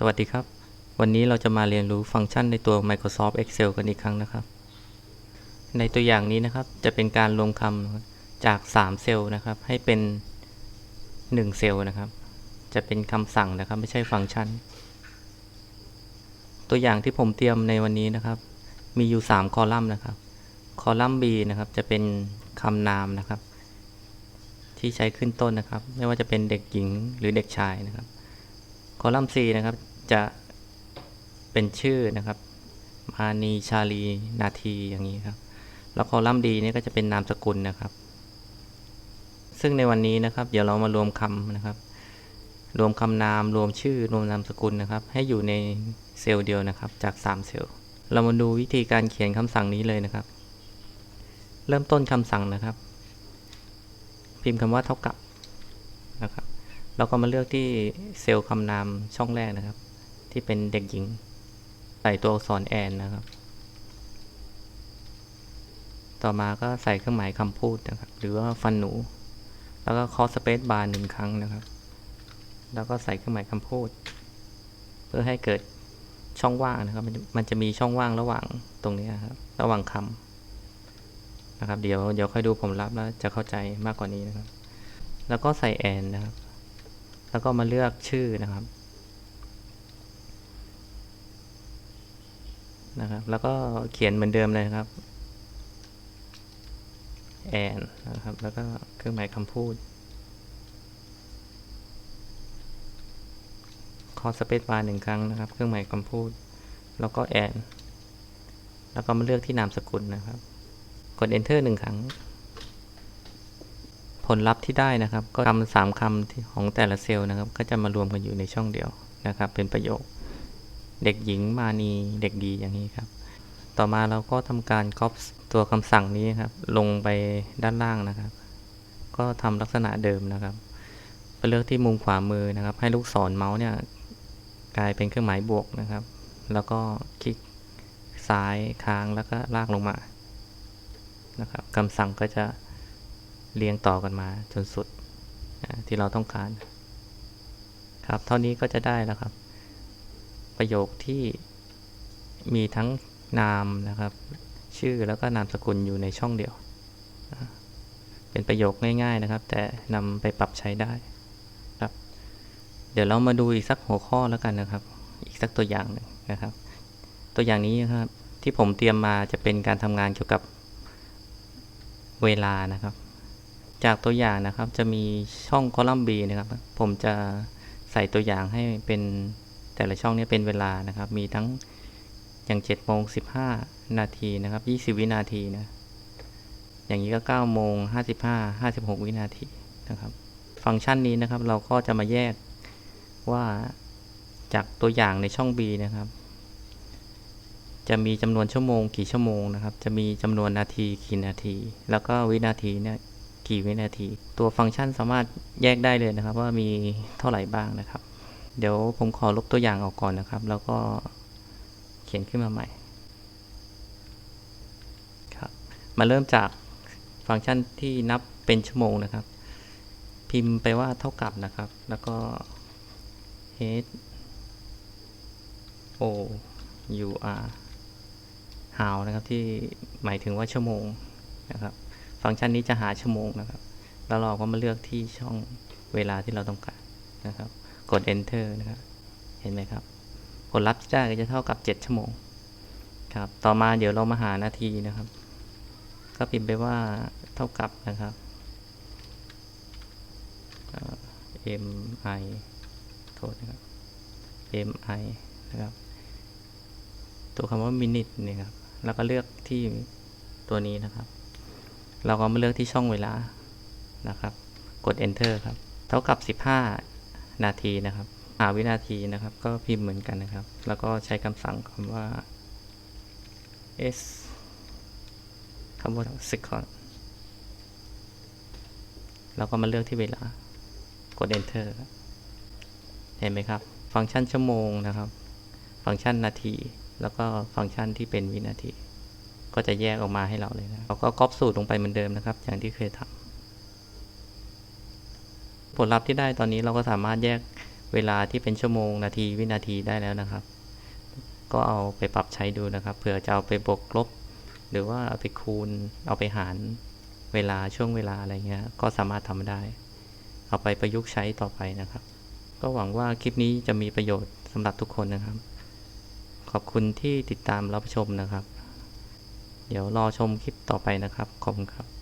สวัสดีครับ วันนี้เราจะมาเรียนรู้ฟังก์ชันในตัว Microsoft Excel กันอีกครั้งนะครับ ในตัวอย่างนี้นะครับจะเป็นการรวมคำจาก 3 เซลล์นะครับ ให้เป็น 1 เซลล์นะครับ จะเป็นคำสั่งนะครับ ไม่ใช่ฟังก์ชัน ตัวอย่างที่ผมเตรียมในวันนี้นะครับ มีอยู่ 3 คอลัมน์นะครับ คอลัมน์ B นะครับจะเป็นคำนามนะครับ ที่ใช้ขึ้นต้นนะครับ ไม่ว่าจะเป็นเด็กหญิงหรือเด็กชายนะครับ คอลัมน์ C นะครับ จะเป็นชื่อนะครับ มานีชาลีนาทีอย่างนี้ครับ แล้วคอลัมน์ D นี่ก็จะเป็นนามสกุลนะครับ ซึ่งในวันนี้นะครับ เดี๋ยวเรามารวมคำนะครับ รวมคำนาม รวมชื่อ รวมนามสกุลนะครับ ให้อยู่ในเซลล์เดียวนะครับ จาก 3 เซลล์ เรามาดูวิธีการเขียนคำสั่งนี้เลยนะครับ เริ่มต้นคำสั่งนะครับ พิมพ์คำว่าเท่ากับนะครับ เราก็มาเลือกที่เซลล์คำนามช่องแรกนะครับ ที่เป็นเด็กหญิง ใส่ตัวอักษรแอนนะครับ ต่อมาก็ใส่เครื่องหมายคำพูดนะครับ หรือว่าฟันหนู แล้วก็คอสเปซบาร์หนึ่งครั้งนะครับ แล้วก็ใส่เครื่องหมายคำพูด เพื่อให้เกิดช่องว่างนะครับ มันจะมันจะมีช่องว่างระหว่างตรงนี้ครับ ระหว่างคำนะครับ เดี๋ยวเดี๋ยวค่อยดูผมรับแล้วจะเข้าใจมากกว่านี้นะครับ แล้วก็ใส่แอนนะครับ แล้วก็มาเลือกชื่อนะครับ นะครับ แล้วก็เขียนเหมือนเดิมเลยครับแอนนะครับ แล้วก็เครื่องหมายคำพูด คอสเปซบาร์หนึ่งครั้งนะครับ เครื่องหมายคำพูด แล้วก็แอน แล้วก็มาเลือกที่นามสกุลนะครับ กด enter หนึ่งครั้ง ผลลัพธ์ที่ได้นะครับ ก็คำสามคำที่ของแต่ละเซลล์นะครับ ก็จะมารวมกันอยู่ในช่องเดียวนะครับ เป็นประโยค เด็กหญิงมานีเด็กดีอย่างนี้ครับ ต่อมาเราก็ทำการ copy ตัวคำสั่งนี้ครับ ลงไปด้านล่างนะครับ ก็ทำลักษณะเดิมนะครับไปเลือกที่มุมขวามือนะครับ ให้ลูกศรเมาส์เนี่ยกลายเป็นเครื่องหมายบวกนะครับ แล้วก็คลิกซ้ายค้างแล้วก็ลากลงมานะครับคำสั่งก็จะ เรียงต่อกันมาจนสุดที่เราต้องการ ครับเท่านี้ก็จะได้แล้วครับ ประโยคที่มีทั้งนามนะครับ ชื่อแล้วก็นามสกุลอยู่ในช่องเดียว เป็นประโยคง่าย ๆนะครับ แต่นำไปปรับใช้ได้ครับ เดี๋ยวเรามาดูอีกสักหัวข้อแล้วกันนะครับ อีกสักตัวอย่างหนึ่งนะครับ ตัวอย่างนี้นะครับที่ผมเตรียมมาจะเป็นการทำงานเกี่ยวกับเวลานะครับ จากตัวอย่างนะครับจะมีช่องคอลัมน์ B นะครับ ผมจะใส่ตัวอย่างให้เป็นแต่ละช่องนี้เป็นเวลานะครับ มีทั้งอย่าง7โมง15 นาทีนะครับ 20 วินาทีนะ อย่างนี้ก็9โมง55 56 วินาทีนะครับ ฟังก์ชันนี้นะครับ เราก็จะมาแยกว่าจากตัวอย่างในช่อง B นะครับ จะมีจำนวนชั่วโมงกี่ชั่วโมงนะครับ จะมีจำนวนนาทีกี่นาที แล้วก็วินาทีเนี่ย กี่วินาที ตัวฟังก์ชันสามารถแยกได้เลยนะครับ ว่ามีเท่าไหร่บ้างนะครับ เดี๋ยวผมขอลบตัวอย่างออกก่อนนะครับ แล้วก็เขียนขึ้นมาใหม่ครับมาเริ่มจากฟังก์ชันที่นับเป็นชั่วโมงนะครับ พิมพ์ไปว่าเท่ากับนะครับ แล้วก็ h o u r how นะครับที่หมายถึงว่าชั่วโมงนะครับ ฟังก์ชันนี้จะหาชั่วโมงนะครับ แล้วเราก็มาเลือกที่ช่องเวลาที่เราต้องการนะครับ กด enter นะครับ เห็นไหมครับ ผลลัพธ์ที่ได้ก็จะเท่ากับ 7 ชั่วโมง ครับ ต่อมาเดี๋ยวเรามาหานาทีนะครับ ก็พิมพ์ไปว่าเท่ากับนะครับ m i โทษนะครับ m i นะครับ ตัวคำว่า minute นี่ครับ แล้วก็เลือกที่ตัวนี้นะครับ เราก็มาเลือกที่ช่องเวลานะครับ กด enter ครับ เท่ากับ 15 นาทีนะครับ หาวินาทีนะครับ ก็พิมพ์เหมือนกันนะครับ แล้วก็ใช้คำสั่งคำว่า s คำว่า second แล้วก็มาเลือกที่เวลา กด enter เห็นไหมครับ ฟังก์ชันชั่วโมงนะครับ ฟังก์ชันนาที แล้วก็ฟังก์ชันที่เป็นวินาที ก็จะแยกออกมาให้เราเลยนะเราก็ก๊อปสูตรลงไปเหมือนเดิมนะครับ อย่างที่เคยทำผลลัพธ์ที่ได้ตอนนี้เราก็สามารถแยกเวลาที่เป็นชั่วโมงนาทีวินาทีได้แล้วนะครับ ก็เอาไปปรับใช้ดูนะครับเผื่อจะเอาไปบวกลบ หรือว่าเอาไปคูณ เอาไปหารเวลาช่วงเวลาอะไรเงี้ย ก็สามารถทำได้ เอาไปประยุกต์ใช้ต่อไปนะครับ ก็หวังว่าคลิปนี้จะมีประโยชน์สำหรับทุกคนนะครับ ขอบคุณที่ติดตามรับชมนะครับ เดี๋ยวรอชมคลิปต่อไปนะครับ ขอบคุณครับ